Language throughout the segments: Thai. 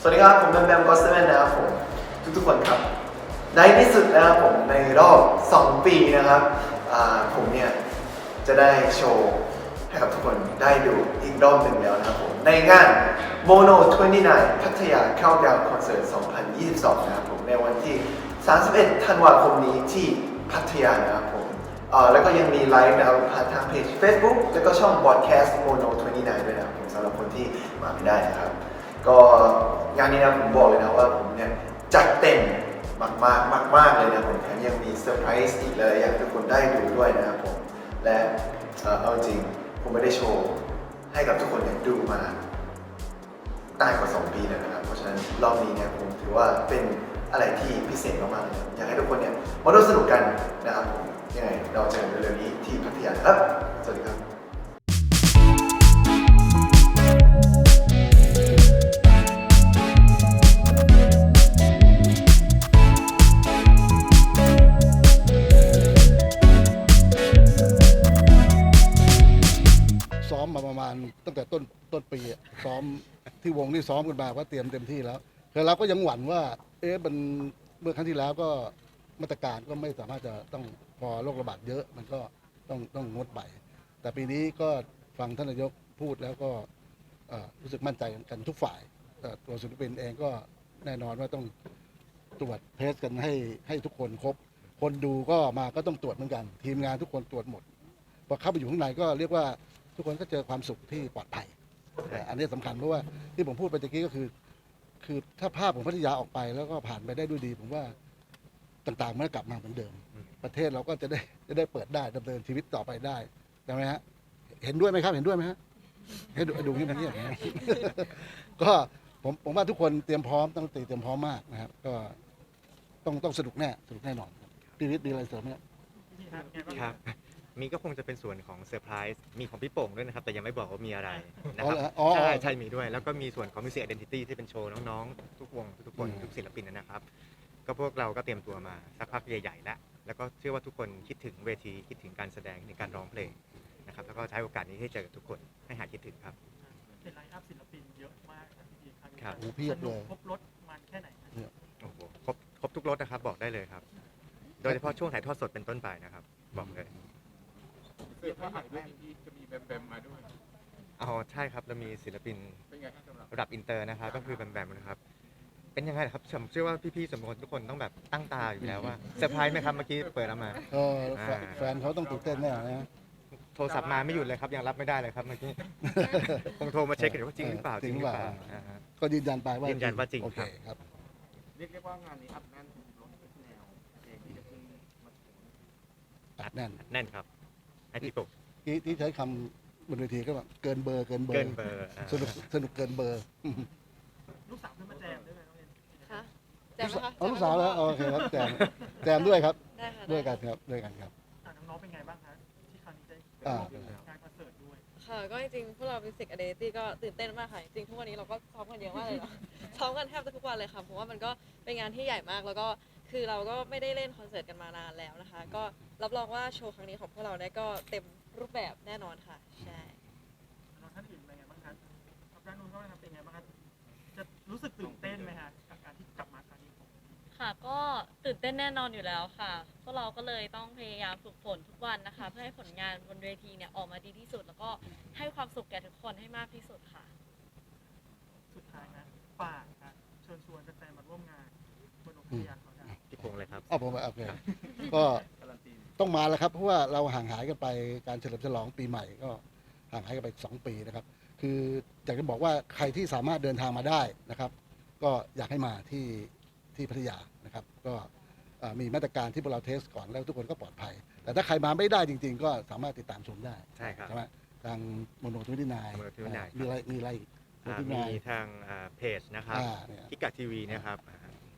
สวัสดีครับ ผมแบมแบมกอสเซเว่นนะครับผมทุกๆคนครับ ในที่สุดนะครับผมในรอบ 2 ปีนะครับผมเนี่ยจะได้โชว์ให้กับทุกคนได้ดูอีกรอบหนึ่งแล้วนะครับผมในงาน Mono 29 พัทยาเข้าดาวคอนเสิร์ต 2022 นะครับผมในวันที่ 31 ธันวาคมนี้ที่พัทยานะครับผมแล้วก็ยังมีไลฟ์นะครับผ่านทางเพจ Facebook แล้วก็ช่อง Broadcast Mono 29 ด้วยนะครับผมสำหรับคนที่มาไม่ได้นะครับ ก็งานนี้นะผมบอกเลยนะว่าผมเนี่ยจัดเต็มมากมากมากมากเลยนะผมแถมยังมีเซอร์ไพรส์อีกเลยอยากให้ทุกคนได้ดูด้วยนะครับผม และเอาจริงผมไม่ได้โชว์ให้กับทุกคนเนี่ยดูมานานกว่า 2 ปีแล้วนะครับ เพราะฉะนั้นรอบนี้เนี่ยผมถือว่าเป็นอะไรที่พิเศษมากๆเลยอยากให้ทุกคนเนี่ยมาร่วมสนุกกันนะครับผมยังไงเราเจอกันเร็วๆนี้ที่พัทยานครับ สวัสดีครับ ตั้งแต่ต้นต้นปีอะซ้อมที่วงนี่ซ้อมกันมาว่าเตรียมเต็มที่แล้วแต่เราก็ยังหวั่นว่า เอ๊ะมันเมื่อครั้งที่แล้วก็มาตรการก็ไม่สามารถจะต้องพอโรคระบาดเยอะ มันก็ต้องต้องงดไป แต่ปีนี้ก็ฟังท่านนายกพูดแล้วก็เอ่อรู้สึกมั่นใจกันทุกฝ่ายต่ตัวศิลปินเองก็แน่นอนว่าต้องตรวจเทสกันให้ให้ทุกคนครบ คนดูก็มาก็ต้องตรวจเหมือนกัน ทีมงานทุกคนตรวจหมด พอเข้าไปอยู่ข้างในก็เรียกว่า ทุกคนก็เจอความสุขที่ปลอดภัยแต่อันนี้สำคัญเพราะว่าที่ผมพูดไปตะกี้ก็คือ คือถ้าภาพของพัทยาออกไปแล้วก็ผ่านไปได้ด้วยดี ผมว่าต่างๆมันก็กลับมาเหมือนเดิม ประเทศเราก็จะได้จะได้เปิดได้ดำเนินชีวิตต่อไปได้ใช่ไหมฮะเห็นด้วยไหมครับเห็นด้วยไหมฮะให้ดูดูนี่มันเนี่ยนะ ก็ผมผมว่าทุกคนเตรียมพร้อมต้องเตรียมพร้อมมากนะครับ ก็ต้องต้องสนุกแน่สนุกแน่นอนครับพีวิทย์มีอะไรเสริมไหมครับครับ มีก็คงจะเป็นส่วนของเซอร์ไพรส์มีของพี่โป่งด้วยนะครับ แต่ยังไม่บอกว่ามีอะไรนะอ๋อครับเหรออ๋อ ใช่ใช่มีด้วย แล้วก็มีส่วนของ Music Identity ที่เป็นโชว์น้องๆ ทุกวงทุกคนอืมทุกศิลปินนะครับ ก็พวกเราก็เตรียมตัวมาสักพักใหญ่ๆแล้วแล้วก็เชื่อว่าทุกคนคิดถึงเวทีคิดถึงการแสดงในการร้องเพลงนะครับแล้วก็ใช้โอกาสนี้ให้เจอกับทุกคนให้หายคิดถึงครับ เป็นไลน์อัพศิลปินเยอะมากครับพี่พีครั้งนี้ครับ โอ้เพียบเลย สนุกครบรถมันแค่ไหนครับโอ้โหครบครบทุกรสนะครับบอกได้เลยครับ โดยเฉพาะช่วงถ่ายทอดสดเป็นต้นไปนะครับ บอกเลย เสื้อผ้าใหม่ด้วยที่จะมีแบมๆมาด้วย อ๋อใช่ครับเรามีศิลปินเป็นไงครับสำหรับระดับอินเตอร์นะครับก็คือแบมแบมนะครับ เป็นยังไงล่ะครับผมเชื่อว่าพี่ๆสมคนทุกคนต้องแบบตั้งตาอยู่แล้วว่าเซอร์ไพรส์ไหมครับเมื่อกี้เปิดออกมา ก็แฟนแฟนเขาต้องตื่นเต้นแน่นะ โทรศัพท์มาไม่หยุดเลยครับยังรับไม่ได้เลยครับเมื่อกี้ คงโทรมาเช็คกันอยู่ว่าจริงหรือเปล่าจริงหรือเปล่าอ่าฮะ ก็ยืนยันไปว่ายืยืนยันว่าจริง โอเคครับครับ เรียกได้ว่างานนี้อัดแน่นทุกรถทุกแนวเพลงที่จะขึ้นมาถึงอัดแน่น แน่นครับ ไอพี่ปุกที่ที่ใช้คำบนเวทีก็แบบเกินเบอร์เกินเบอร์เกินเบอร์อ่าสนุกสนุกเกินเบอร์ลูกสาวขึ้นมาแจมด้วยไหมน้องเอ็นคะแจมไหมคะเอาลูกสาวแล้วโอเคครับแจมแจมด้วยครับได้ค่ะด้วยกันครับด้วยกันครับ อะน้องๆเป็นไงบ้างคะที่คราวนี้ได้อ่า ร่วมงานคอนเสิร์ตด้วยค่ะก็จริงๆพวกเราเป็นสิกอเดตี้ก็ตื่นเต้นมากค่ะ จริงๆทุกวันนี้เราก็ซ้อมกันเยอะมากเลยเนาะ ซ้อมกันแทบจะทุกวันเลยค่ะ เพราะว่ามันก็เป็นงานที่ใหญ่มาก แล้วก็ คือเราก็ไม่ได้เล่นคอนเสิร์ตกันมานานแล้วนะคะ ก็รับรองว่าโชว์ครั้งนี้ของพวกเราได้ก็เต็มรูปแบบแน่นอนค่ะ ใช่น้องท่านอื่นเป็นไงบ้างคะครับด้านนู้นก็เป็นไงบ้างคะจะรู้สึกตื่นเต้นไหมคะกับการที่กลับมาครั้งนี้ของค่ะก็ตื่นเต้นแน่นอนอยู่แล้วค่ะพวกเราก็เลยต้องพยายามฝึกฝนทุกวันนะคะ เพื่อให้ผลงานบนเวทีเนี่ยออกมาดีที่สุด แล้วก็ให้ความสุขแก่ทุกคนให้มากที่สุดค่ะ สุดท้ายนะฝากค่ะเชิญชวนแฟนๆมาร่วมงานบนโรงพยาบาลเขาได้พี่พง เลยครับเอาผมโอเคก็ต้องมาแล้วครับเพราะว่าเราห่างหายกันไปการเฉลิมฉลองปีใหม่ก็ห่างหายกันไปสองปีนะครับ คืออยากจะบอกว่าใครที่สามารถเดินทางมาได้นะครับ ก็อยากให้มาที่ที่พัทยานะครับ ก็เอ่อมีมาตรการที่พวกเราเทสก่อนแล้วทุกคนก็ปลอดภัย แต่ถ้าใครมาไม่ได้จริง ๆ ก็สามารถติดตามชมได้ใช่ครับใช่ไหมทางโมโนทวิตี้นาย Mono 29ครับมีอะไรมีอะไรอีกอ่า29มีทางเพจนะครับอ่าเนี่ยพิกัดทีวีนะครับ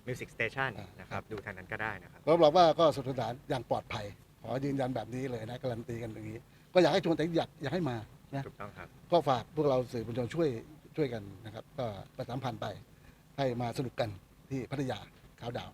มิวสิกสเตชันอ่านนะครับดูทางนั้นก็ได้นะครับ รับรองว่าก็สนุกสนานอย่างปลอดภัย ขอยืนยันแบบนี้เลยนะการันตีกันอย่างนี้ ก็อยากให้ชวนแต่อยากอยากให้มานะ ถูกต้องครับ ก็ฝากพวกเราสื่อมวลชนช่วยช่วยกันนะครับ ก็ประชาสัมพันธ์ไปให้มาสนุกกันที่พัทยาขาวดาว